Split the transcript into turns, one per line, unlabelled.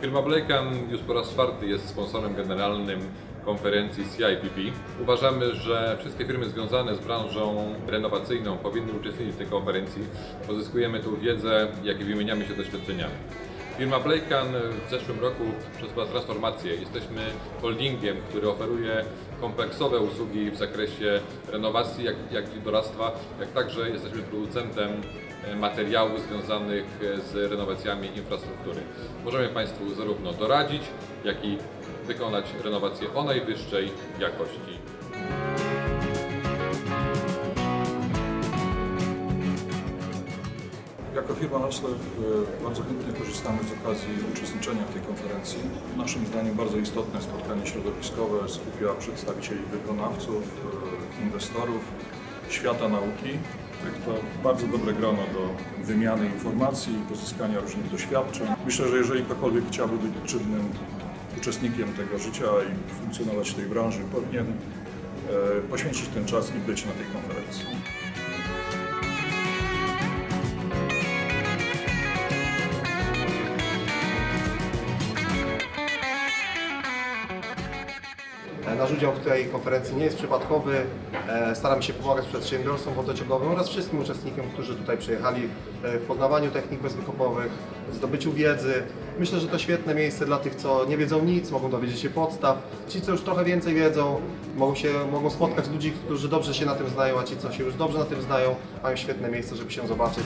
Firma Blakean już po raz czwarty jest sponsorem generalnym konferencji CIPP. Uważamy, że wszystkie firmy związane z branżą renowacyjną powinny uczestniczyć w tej konferencji. Pozyskujemy tu wiedzę, jak i wymieniamy się doświadczeniami. Firma Blakean w zeszłym roku przeżyła transformację. Jesteśmy holdingiem, który oferuje kompleksowe usługi w zakresie renowacji, jak, jak i doradztwa, jak także jesteśmy producentem materiałów związanych z renowacjami infrastruktury. Możemy Państwu zarówno doradzić, jak i wykonać renowację o najwyższej jakości.
Jako firma Noclew e, bardzo chętnie korzystamy z okazji uczestniczenia w tej konferencji. Naszym zdaniem bardzo istotne spotkanie środowiskowe skupia przedstawicieli wykonawców, e, inwestorów, świata nauki. Tak to bardzo dobre grono do wymiany informacji, pozyskania różnych doświadczeń. Myślę, że jeżeli ktokolwiek chciałby być czynnym uczestnikiem tego życia i funkcjonować w tej branży, powinien e, poświęcić ten czas i być na tej konferencji.
Nasz udział w tej konferencji nie jest przypadkowy. E, Staramy się pomagać przedsiębiorstwom wodociągowym oraz wszystkim uczestnikom, którzy tutaj przyjechali e, w poznawaniu technik bezwykopowych, zdobyciu wiedzy. Myślę, że to świetne miejsce dla tych, co nie wiedzą nic, mogą dowiedzieć się podstaw. Ci, co już trochę więcej wiedzą, mogą, się, mogą spotkać ludzi, którzy dobrze się na tym znają, a ci, co się już dobrze na tym znają, mają świetne miejsce, żeby się zobaczyć.